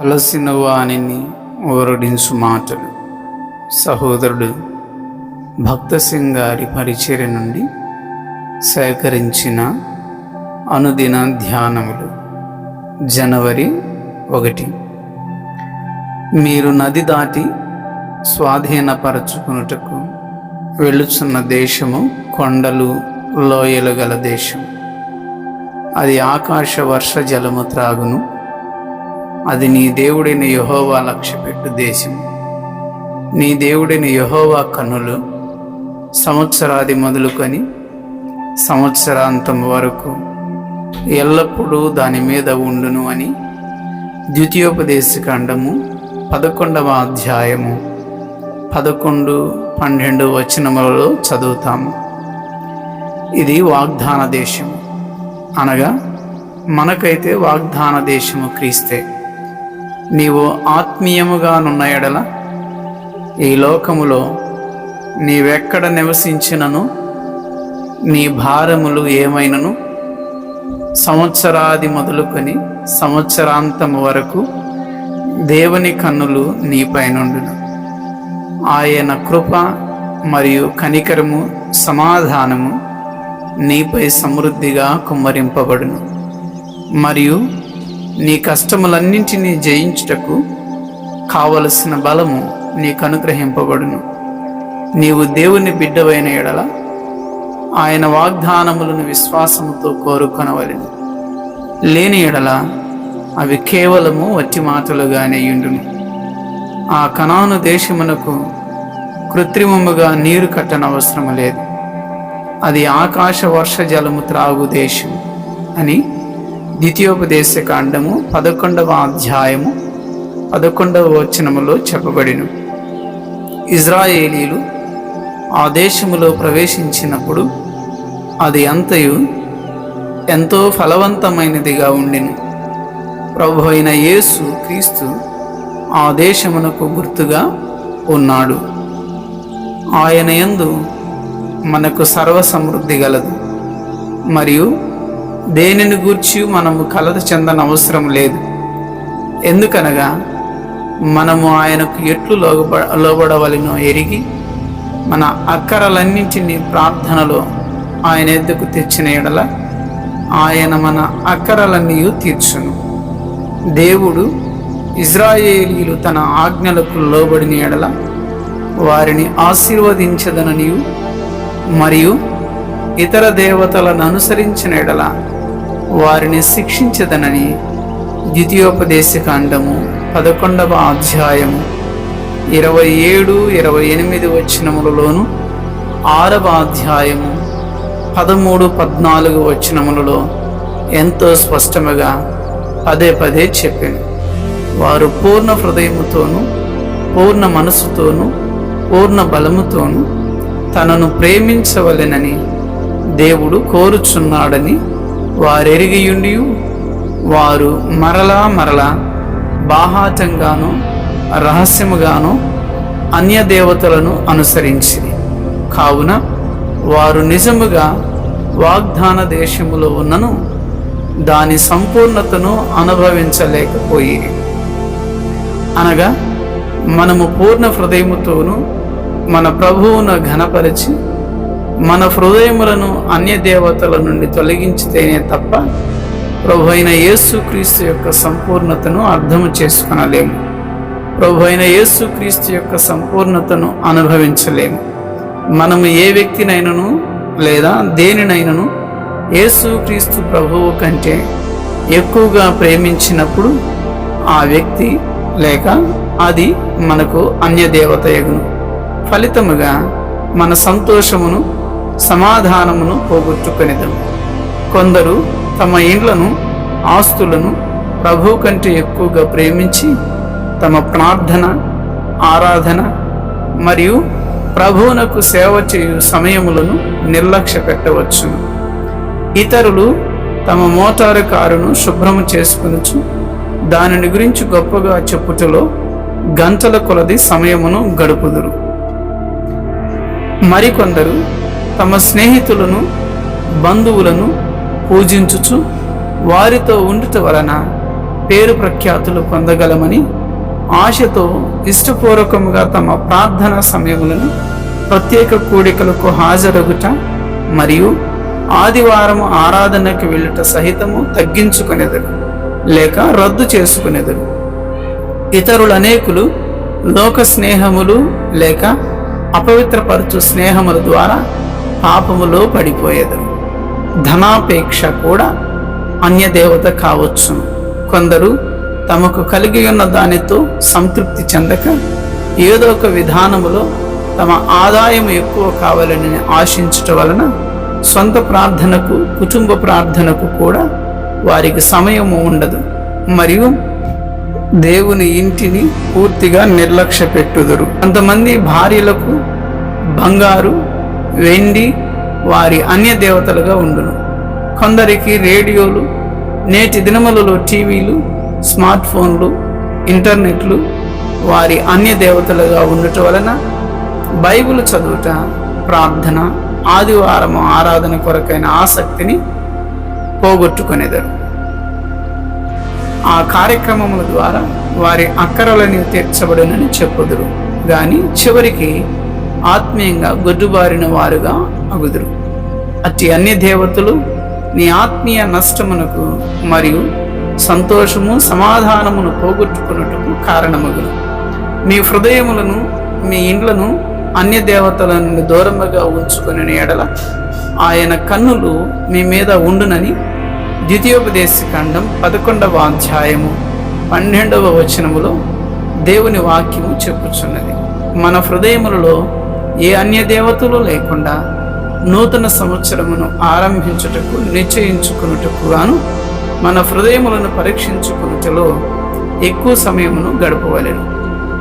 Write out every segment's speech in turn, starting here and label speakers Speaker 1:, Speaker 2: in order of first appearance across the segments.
Speaker 1: అలసిన వాణిని ఓరడించు మాటలు. సహోదరుడు భక్త సింగారి పరిచర్య నుండి సేకరించిన అనుదిన ధ్యానములు. జనవరి ఒకటి. మీరు నది దాటి స్వాధీనపరచుకున్నటకు వెళ్ళుచున్న దేశము కొండలు లోయలు గల దేశం. అది ఆకాశ వర్ష జలము త్రాగును. అది నీ దేవుడైన యహోవా లక్ష్యపెట్టు దేశం. నీ దేవుడైన యహోవా కనులు సంవత్సరాది మొదలుకొని సంవత్సరాంతం వరకు ఎల్లప్పుడూ దాని మీద ఉండును అని ద్వితీయోపదేశకాండము పదకొండవ అధ్యాయము పదకొండు పన్నెండు వచనములలో చదువుతాము. ఇది వాగ్దాన దేశం అనగా మనకైతే వాగ్దాన దేశము క్రీస్తే. నీవు ఆత్మీయముగా నున్న ఎడల ఈ లోకములో నీవెక్కడ నివసించినను? నీ భారములు ఏమైనను? సంవత్సరాది మొదలుకొని సంవత్సరాంతము వరకు దేవుని కన్నులు నీపైనుండును ఆయన కృప మరియు కనికరము సమాధానము నీపై సమృద్ధిగా కుమ్మరింపబడును. మరియు నీ కష్టములన్నింటినీ జయించుటకు కావలసిన బలము నీకు అనుగ్రహింపబడును. నీవు దేవుని బిడ్డవైన ఎడల ఆయన వాగ్దానములను విశ్వాసముతో కోరుకొనవలను. లేని ఎడల అవి కేవలము వట్టి మాటలుగానే ఉండును ఆ కణాను దేశమునకు కృత్రిమముగా నీరు కట్టనవసరం లేదు. అది ఆకాశ వర్ష జలము త్రాగు దేశం అని ద్వితీయోపదేశ కాండము పదకొండవ అధ్యాయము పదకొండవ వచనములో చెప్పబడిను. ఇజ్రాయేలీలు ఆ దేశములో ప్రవేశించినప్పుడు అది అంతయు ఎంతో ఫలవంతమైనదిగా ఉండిను. ప్రభు అయిన యేసు క్రీస్తు ఆ దేశమునకు గుర్తుగా ఉన్నాడు. ఆయన యందు మనకు సర్వసమృద్ధి గలదు. మరియు దేనిని గూర్చి మనము కలత చెందన అవసరం లేదు. ఎందుకనగా మనము ఆయనకు ఎట్లు లోబ లోబడవలనో ఎరిగి మన అక్కరలన్నింటినీ ప్రార్థనలో ఆయన ఎద్దుకు తెచ్చిన ఎడల ఆయన మన అక్కరలన్నీ తీర్చును. దేవుడు ఇజ్రాయేలీలు తన ఆజ్ఞలకు లోబడిన ఎడల వారిని ఆశీర్వదించదననియు మరియు ఇతర దేవతలను అనుసరించిన ఎడల వారిని శిక్షించదనని ద్వితీయోపదేశకాండము పదకొండవ అధ్యాయము ఇరవై ఏడు ఇరవై ఎనిమిది వచనములలోను ఆరవ అధ్యాయము పదమూడు పద్నాలుగు వచనములలో ఎంతో స్పష్టముగా పదే పదే చెప్పాను. వారు పూర్ణ హృదయముతోనూ పూర్ణ మనసుతోనూ పూర్ణ బలముతోనూ తనను ప్రేమించవలెనని దేవుడు కోరుచున్నాడని వారెరిగియుండి వారు మరలా మరలా బాహాటంగాను రహస్యముగాను అన్య దేవతలను అనుసరించి కావున వారు నిజముగా వాగ్దాన దేశములో ఉన్నను దాని సంపూర్ణతను అనుభవించలేకపోయి అనగా మనము పూర్ణ హృదయముతోనూ మన ప్రభువును ఘనపరిచి మన హృదయములను అన్య దేవతల నుండి తొలగించితేనే తప్ప ప్రభు అయిన యేసుక్రీస్తు యొక్క సంపూర్ణతను అర్థము చేసుకొనలేము. ప్రభు అయిన యేసుక్రీస్తు యొక్క సంపూర్ణతను అనుభవించలేము. మనము ఏ వ్యక్తినైనను లేదా దేనినైనను యేసుక్రీస్తు ప్రభువు కంటే ఎక్కువగా ప్రేమించినప్పుడు ఆ వ్యక్తి లేక అది మనకు అన్యదేవత యగును ఫలితముగా మన సంతోషమును సమాధానమును పోగొట్టుకునేదము కొందరు తమ ఇండ్లను ఆస్తులను ప్రభు కంటే ఎక్కువగా ప్రేమించి తమ ప్రార్థన ఆరాధన మరియు ప్రభువునకు సేవ చేయు సమయములను నిర్లక్ష్య పెట్టవచ్చును ఇతరులు తమ మోటారు కారును శుభ్రము చేసుకునుచు దానిని గురించి గొప్పగా చెప్పుటలో గంటల కొలది సమయమును గడుపుదురు. మరికొందరు తమ స్నేహితులను బంధువులను పూజించుచు వారితో ఉండుట వలన పేరు ప్రఖ్యాతులు పొందగలమని ఆశతో ఇష్టపూర్వకముగా తమ ప్రార్థన సమయములను ప్రత్యేక కూడికలకు హాజరగుట మరియు ఆదివారం ఆరాధనకు వెళ్ళుట సహితము తగ్గించుకునేదరు లేక రద్దు చేసుకునేదరు. ఇతరులు అనేకులు లోక స్నేహములు లేక అపవిత్రపరచు స్నేహముల ద్వారా పాపములో పడిపోయేదరు ధనాపేక్ష కూడా అన్యదేవత కావచ్చును. కొందరు తమకు కలిగి ఉన్న దానితో సంతృప్తి చెందక ఏదో ఒక విధానములో తమ ఆదాయం ఎక్కువ కావాలని ఆశించటం వలన సొంత ప్రార్థనకు కుటుంబ ప్రార్థనకు కూడా వారికి సమయము ఉండదు. మరియు దేవుని ఇంటిని పూర్తిగా నిర్లక్ష్య పెట్టుదురు కొంతమంది భార్యలకు బంగారు వెండి వారి అన్య దేవతలుగా ఉండును. కొందరికి రేడియోలు నేటి దినములలో టీవీలు స్మార్ట్ ఫోన్లు ఇంటర్నెట్లు వారి అన్య దేవతలుగా ఉండటం వలన బైబిల్ చదువుట ప్రార్థన ఆదివారం ఆరాధన కొరకైన ఆసక్తిని పోగొట్టుకునేదారు. ఆ కార్యక్రమముల ద్వారా వారి అక్కరలని తీర్చబడునని చెప్పుదురు. కానీ చివరికి ఆత్మీయంగా గొడ్డుబారిన వారుగా అగుదురు. అట్టి అన్ని దేవతలు నీ ఆత్మీయ నష్టమునకు మరియు సంతోషము సమాధానమును పోగొట్టుకున్నట్టుకు కారణమగును. మీ హృదయములను మీ ఇండ్లను అన్య దేవతల నుండి దూరముగా ఉంచుకుని ఎడల ఆయన కన్నులు మీ మీద ఉండునని ద్వితీయోపదేశకాండం పదకొండవ అధ్యాయము పన్నెండవ వచనములో దేవుని వాక్యము చెప్పుచున్నది. మన హృదయములలో ఏ అన్య దేవతలు లేకుండా నూతన సంవత్సరమును ఆరంభించుటకు నిశ్చయించుకున్నటకు గాను మన హృదయములను పరీక్షించుకున్నటలో ఎక్కువ సమయమును గడపవలెను.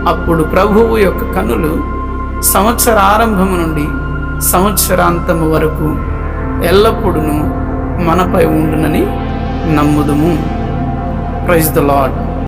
Speaker 1: అప్పుడు ప్రభువు యొక్క కనులు సంవత్సర ఆరంభము నుండి సంవత్సరాంతము వరకు ఎల్లప్పుడూ మనపై ఉండునని నమ్ముదుము. Praise the Lord